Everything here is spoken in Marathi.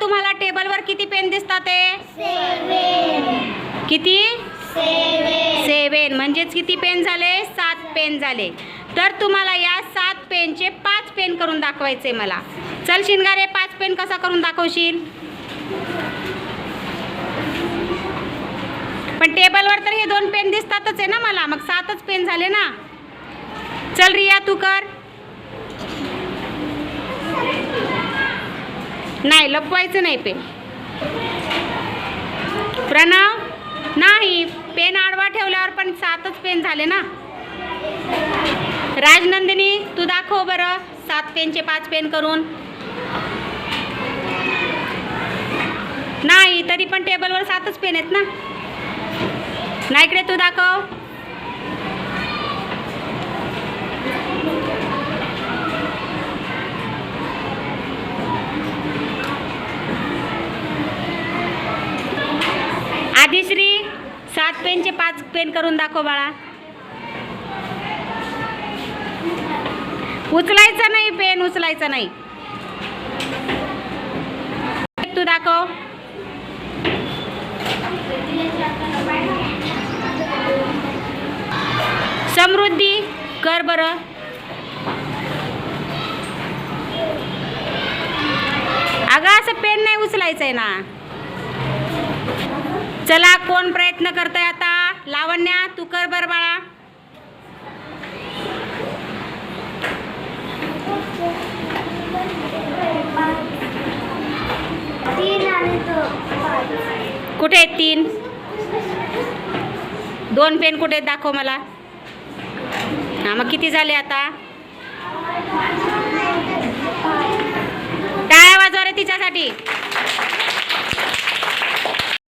तुम्हाला टेबलवर किती पेन दिसतात किती? सेवन म्हणजेच किती पेन झाले? सात पेन झाले. तर तुम्हाला या सात पेनचे पाच पेन करून दाखवायचे मला. चल शिनगारे पाच पेन कसा करून दाखवशील? पण टेबलवर तर हे दोन पेन दिसतातच आहे ना मला. मग सातच पेन झाले ना. चल रिया तू कर. नाही लपवायचं नाही पेन प्रणव नाही पेन आडवा ठेवल्यावर पण सातच पेन झाले ना? राजनंदिनी तू दाखव बरं सात पेनचे पाच पेन करून. नाही तरी पण टेबलवर सातच पेन आहेत ना? नाही इकडे तू दाखव. पेनचे पाच पेन करून दाखव बाळा. उचलायचं नाही पेन उचलायचं नाही. तू दाखव. समृद्धी कर बरं. अगं असं पेन नाही उचलायचं आहे ना. चला कोण प्रयत्न करताय आता? लावण्या तू कर बर बाळा कुठे आहेत तीन? दोन पेन कुठे आहेत? दाखव मला. हा मग किती झाले आता? टाळ्या वाजवा रे तिच्यासाठी.